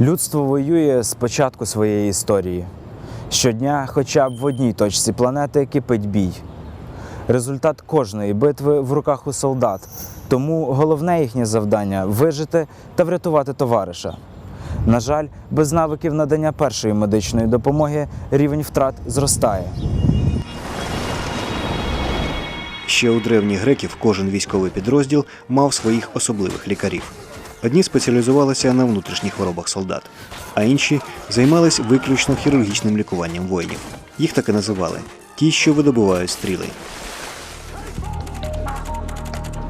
Людство воює з початку своєї історії. Щодня, хоча б в одній точці планети, кипить бій. Результат кожної битви в руках у солдат. Тому головне їхнє завдання вижити та врятувати товариша. На жаль, без навиків надання першої медичної допомоги рівень втрат зростає. Ще у древніх греків кожен військовий підрозділ мав своїх особливих лікарів. Одні спеціалізувалися на внутрішніх хворобах солдат, а інші займались виключно хірургічним лікуванням воїнів. Їх так і називали ті, що видобувають стріли.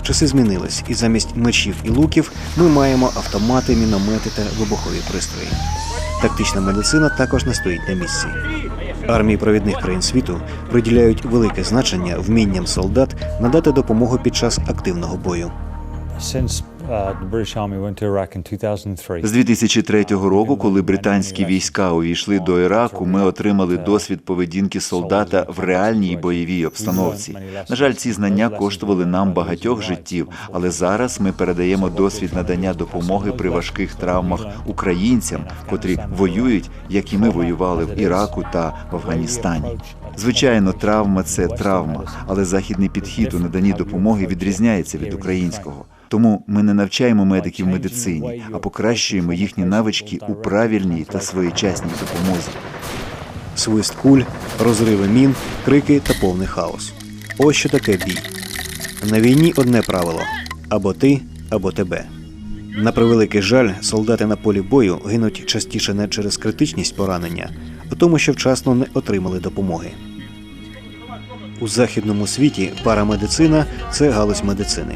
Часи змінились, і замість мечів і луків ми маємо автомати, міномети та вибухові пристрої. Тактична медицина також не стоїть на місці. Армії провідних країн світу приділяють велике значення вмінням солдат надати допомогу під час активного бою. З 2003 року, коли британські війська увійшли до Іраку, ми отримали досвід поведінки солдата в реальній бойовій обстановці. На жаль, ці знання коштували нам багатьох життів, але зараз ми передаємо досвід надання допомоги при важких травмах українцям, котрі воюють, як і ми воювали в Іраку та в Афганістані. Звичайно, травма це травма, але західний підхід у наданні допомоги відрізняється від українського. Тому ми не навчаємо медиків медицині, а покращуємо їхні навички у правильній та своєчасній допомозі. Свист куль, розриви мін, крики та повний хаос. Ось що таке бій. На війні одне правило: або ти, або тебе. На превеликий жаль, солдати на полі бою гинуть частіше не через критичність поранення, а тому, що вчасно не отримали допомоги. У західному світі парамедицина це галузь медицини.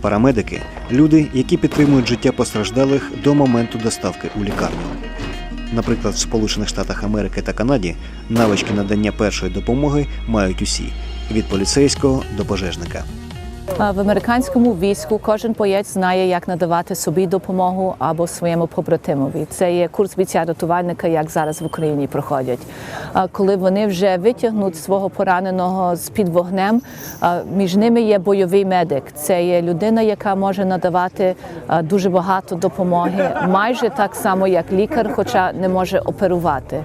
Парамедики люди, які підтримують життя постраждалих до моменту доставки у лікарню. Наприклад, в Сполучених Штатах Америки та Канаді навички надання першої допомоги мають усі від поліцейського до пожежника. В американському війську кожен боєць знає, як надавати собі допомогу або своєму побратимові. Це є курс бійця рятувальника, як зараз в Україні проходять. Коли вони вже витягнуть свого пораненого з під вогнем, між ними є бойовий медик. Це є людина, яка може надавати дуже багато допомоги, майже так само, як лікар, хоча не може оперувати.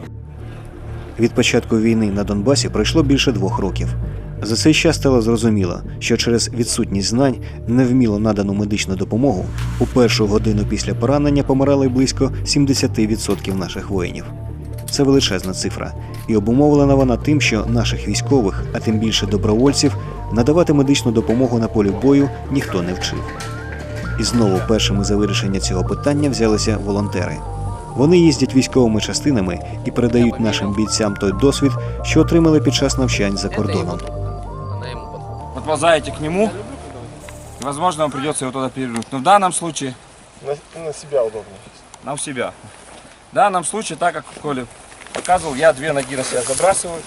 Від початку війни на Донбасі пройшло більше двох років. За цей час стало зрозуміло, що через відсутність знань, невміло надану медичну допомогу, у першу годину після поранення помирали близько 70% наших воїнів. Це величезна цифра, і обумовлена вона тим, що наших військових, а тим більше добровольців, надавати медичну допомогу на полі бою ніхто не вчив. І знову першими за вирішення цього питання взялися волонтери. Вони їздять військовими частинами і передають нашим бійцям той досвід, що отримали під час навчань за кордоном. Подползаете к нему, возможно, вам придется его туда перевернуть. Но в данном случае На, на себя удобно. нам себя. В данном случае, так как Коля показывал, я две ноги на себя забрасываю,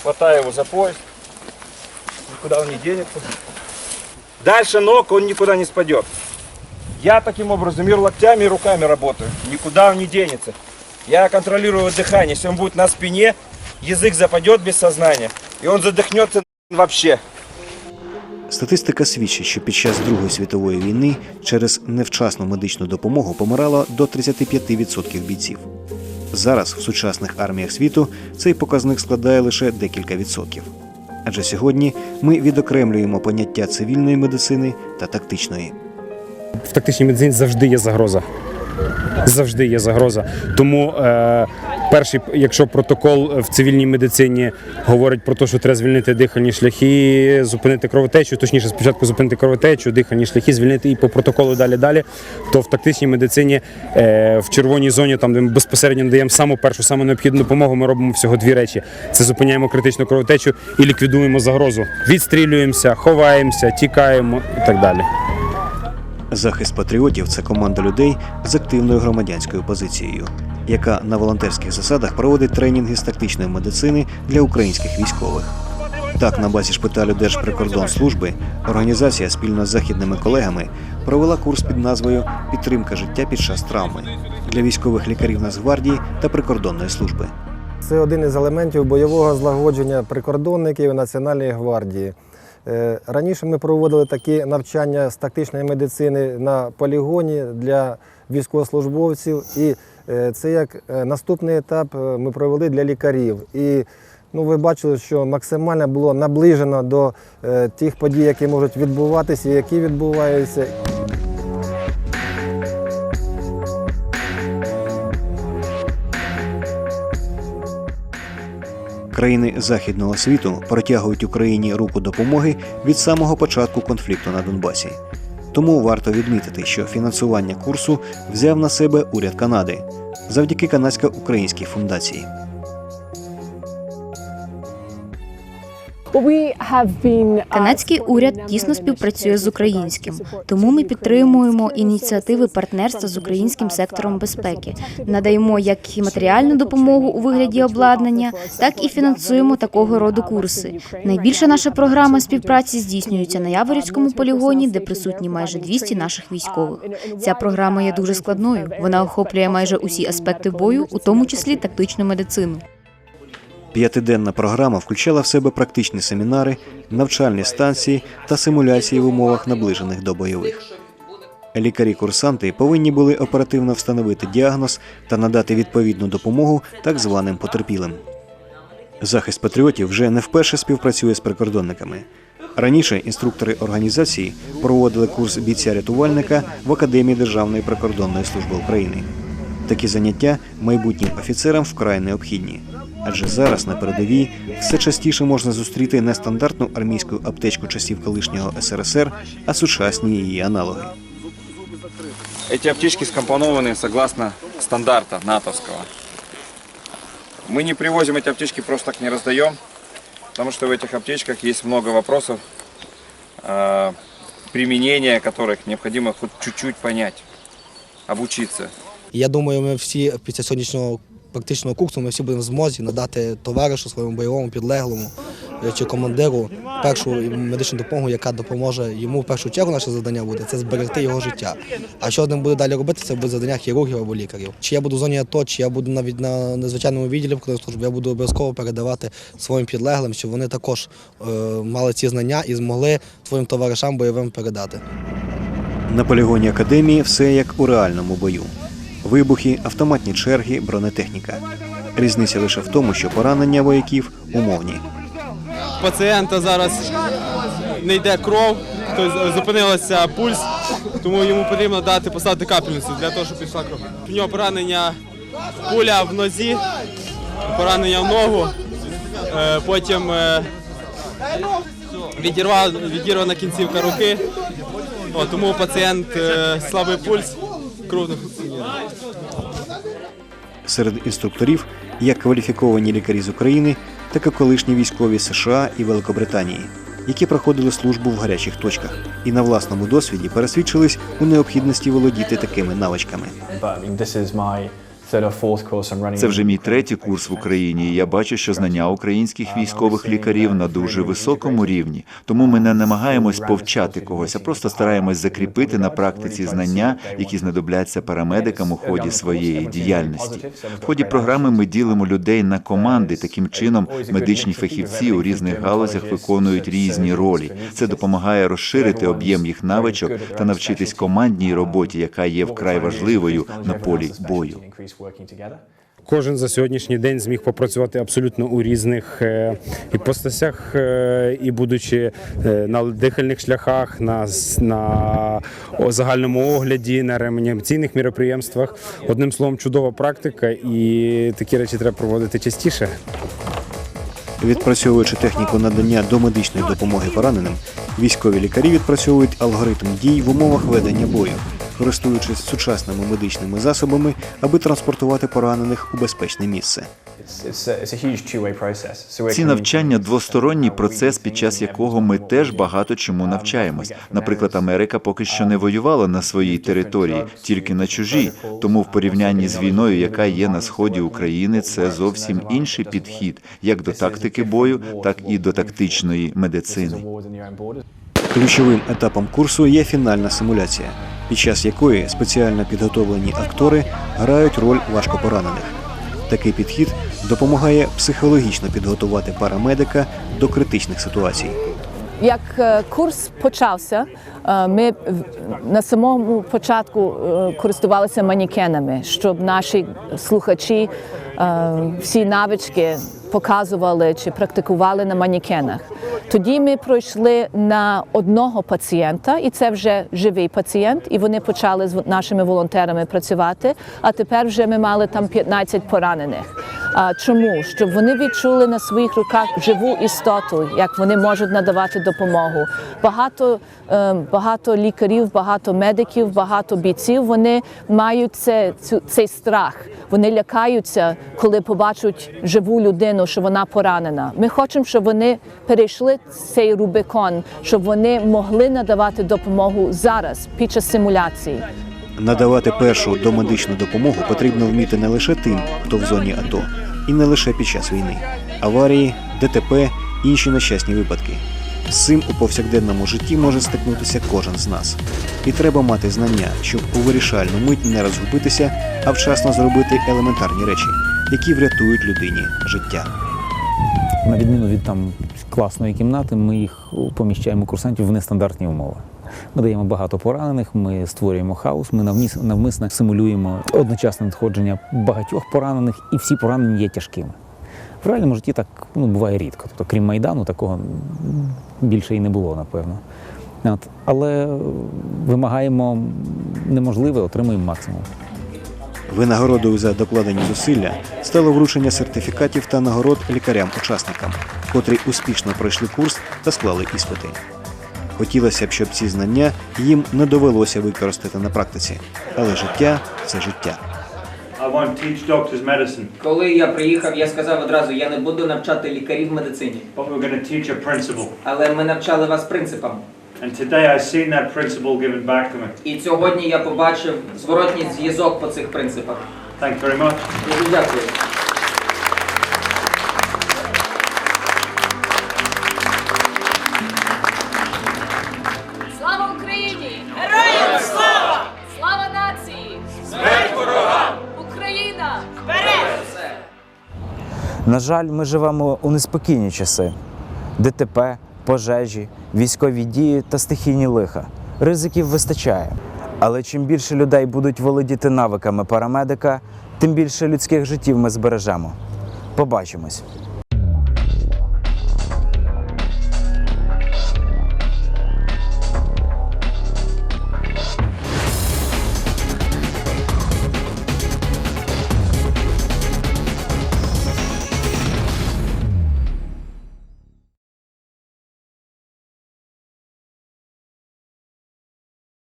хватаю его за пояс, никуда он не денется. Дальше ног он никуда не спадет. Я таким образом и локтями, и руками работаю. Никуда он не денется. Я контролирую дыхание. Если он будет на спине, язык западет без сознания. И он задохнется вообще. Статистика свідчить, що під час Другої світової війни через невчасну медичну допомогу помирало до 35% бійців. Зараз в сучасних арміях світу цей показник складає лише декілька відсотків. Адже сьогодні ми відокремлюємо поняття цивільної медицини та тактичної. в тактичній медицині завжди є загроза. Завжди є загроза. Тому е, перший, якщо протокол в цивільній медицині говорить про те, що треба звільнити дихальні шляхи, зупинити кровотечу, точніше, спочатку зупинити кровотечу, дихальні шляхи, звільнити і по протоколу далі далі, то в тактичній медицині е, в червоній зоні, там де ми безпосередньо надаємо саму першу, саму необхідну допомогу, ми робимо всього дві речі: це зупиняємо критичну кровотечу і ліквідуємо загрозу. Відстрілюємося, ховаємося, тікаємо і так далі. Захист патріотів це команда людей з активною громадянською позицією, яка на волонтерських засадах проводить тренінги з тактичної медицини для українських військових. Так, на базі шпиталю Держприкордонслужби організація спільно з західними колегами провела курс під назвою Підтримка життя під час травми для військових лікарів Нацгвардії та прикордонної служби. Це один із елементів бойового злагодження прикордонників Національної гвардії. Е, Раніше ми проводили такі навчання з тактичної медицини на полігоні для військовослужбовців і Це як е, наступний етап е, ми провели для лікарів. І ну, ви бачили, що максимально було наближено до е, тих подій, які можуть відбуватися, і які відбуваються. Країни західного світу протягують Україні руку допомоги від самого початку конфлікту на Донбасі. Тому варто відмітити, що фінансування курсу взяв на себе уряд Канади завдяки канадсько-українській фундації. Канадський уряд тісно співпрацює з українським, тому ми підтримуємо ініціативи партнерства з українським сектором безпеки, надаємо як і матеріальну допомогу у вигляді обладнання, так і фінансуємо такого роду курси. Найбільша наша програма співпраці здійснюється на Яворівському полігоні, де присутні майже 200 наших військових. Ця програма є дуже складною. Вона охоплює майже усі аспекти бою, у тому числі тактичну медицину. П'ятиденна програма включала в себе практичні семінари, навчальні станції та симуляції в умовах наближених до бойових. Лікарі-курсанти повинні були оперативно встановити діагноз та надати відповідну допомогу так званим потерпілим. Захист патріотів вже не вперше співпрацює з прикордонниками. Раніше інструктори організації проводили курс бійця-рятувальника в Академії Державної прикордонної служби України. Такі заняття майбутнім офіцерам вкрай необхідні, адже зараз на передовій все частіше можна зустріти не стандартну армійську аптечку часів колишнього СРСР, а сучасні її аналоги. Эти аптечки скомпонованы согласно стандарта натовского. Мы не привозим эти аптечки, просто так не раздаем, потому что в этих аптечках есть много вопросов, э, применения которых необходимо хоть чуть-чуть понять, обучиться. Я думаю, ми всі після сьогоднішнього практичного курсу ми всі будемо в змозі надати товаришу своєму бойовому підлеглому чи командиру першу медичну допомогу, яка допоможе йому в першу чергу. Наше завдання буде це зберегти його життя. А що з ним буде далі робити, це буде завдання хірургів або лікарів. Чи я буду в зоні АТО, чи я буду навіть на незвичайному відділі в службі, я буду обов'язково передавати своїм підлеглим, щоб вони також е, мали ці знання і змогли своїм товаришам бойовим передати. На полігоні академії все як у реальному бою: вибухи, автоматні черги, бронетехніка. Різниця лише в тому, що поранення вояків умовні. пацієнта зараз не йде кров, тобто зупинилася пульс, тому йому потрібно дати поставити капельницю для того, щоб пішла кров. У нього поранення пуля в нозі, поранення в ногу, е, потім е, відірвана кінцівка руки, тому пацієнт е, слабий пульс, кров не. Серед інструкторів як кваліфіковані лікарі з України, так і колишні військові США і Великобританії, які проходили службу в гарячих точках і на власному досвіді пересвідчились у необхідності володіти такими навичками. Це вже мій третій курс в Україні. і Я бачу, що знання українських військових лікарів на дуже високому рівні. Тому ми не намагаємось повчати когось, а просто стараємось закріпити на практиці знання, які знадобляться парамедикам у ході своєї діяльності. В ході програми ми ділимо людей на команди. Таким чином, медичні фахівці у різних галузях виконують різні ролі. Це допомагає розширити об'єм їх навичок та навчитись командній роботі, яка є вкрай важливою на полі бою. Кожен за сьогоднішній день зміг попрацювати абсолютно у різних е, іпостасях, е, і будучи е, на дихальних шляхах, на, на загальному огляді, на реанімаційних міроприємствах. Одним словом, чудова практика, і такі речі треба проводити частіше. Відпрацьовуючи техніку надання домедичної допомоги пораненим, військові лікарі відпрацьовують алгоритм дій в умовах ведення бою, користуючись сучасними медичними засобами, аби транспортувати поранених у безпечне місце. Ці навчання двосторонній процес, під час якого ми теж багато чому навчаємось. Наприклад, Америка поки що не воювала на своїй території, тільки на чужій. Тому в порівнянні з війною, яка є на сході України, це зовсім інший підхід, як до тактики бою, так і до тактичної медицини. Ключовим етапом курсу є фінальна симуляція, під час якої спеціально підготовлені актори грають роль важкопоранених. Такий підхід допомагає психологічно підготувати парамедика до критичних ситуацій. Як е, курс почався, е, ми на самому початку е, користувалися манікенами, щоб наші слухачі всі навички показували чи практикували на манікенах. Тоді ми пройшли на одного пацієнта, і це вже живий пацієнт, і вони почали з нашими волонтерами працювати. А тепер вже ми мали там 15 поранених. Чому? Щоб вони відчули на своїх руках живу істоту, як вони можуть надавати допомогу. Багато, е, багато лікарів, багато медиків, багато бійців вони мають це, цей страх. Вони лякаються, коли побачать живу людину, що вона поранена. Ми хочемо, щоб вони перейшли цей Рубикон, щоб вони могли надавати допомогу зараз під час симуляції. Надавати першу домедичну допомогу потрібно вміти не лише тим, хто в зоні АТО, і не лише під час війни. Аварії, ДТП, інші нещасні випадки. З цим у повсякденному житті може стикнутися кожен з нас. І треба мати знання, щоб у вирішальну мить не розгубитися, а вчасно зробити елементарні речі, які врятують людині життя. На відміну від там класної кімнати, ми їх поміщаємо курсантів в нестандартні умови. Ми даємо багато поранених, ми створюємо хаос, ми навмис- навмисно симулюємо одночасне надходження багатьох поранених, і всі поранені є тяжкими. В реальному житті так ну, буває рідко. Тобто, крім Майдану, такого більше і не було, напевно. От. Але вимагаємо неможливе, отримуємо максимум. Винагородою за докладені зусилля стало вручення сертифікатів та нагород лікарям-учасникам, котрі успішно пройшли курс та склали іспити. Хотілося б, щоб ці знання їм не довелося використати на практиці, але життя це життя. Коли я приїхав, я сказав одразу, я не буду навчати лікарів медицині, але ми навчали вас принципам. And today I've seen that principle given back to me. І сьогодні я побачив зворотній зв'язок по цих принципах. Thank you very much. Дуже дякую. На жаль, ми живемо у неспокійні часи: ДТП, пожежі, військові дії та стихійні лиха. Ризиків вистачає. Але чим більше людей будуть володіти навиками парамедика, тим більше людських життів ми збережемо. Побачимось!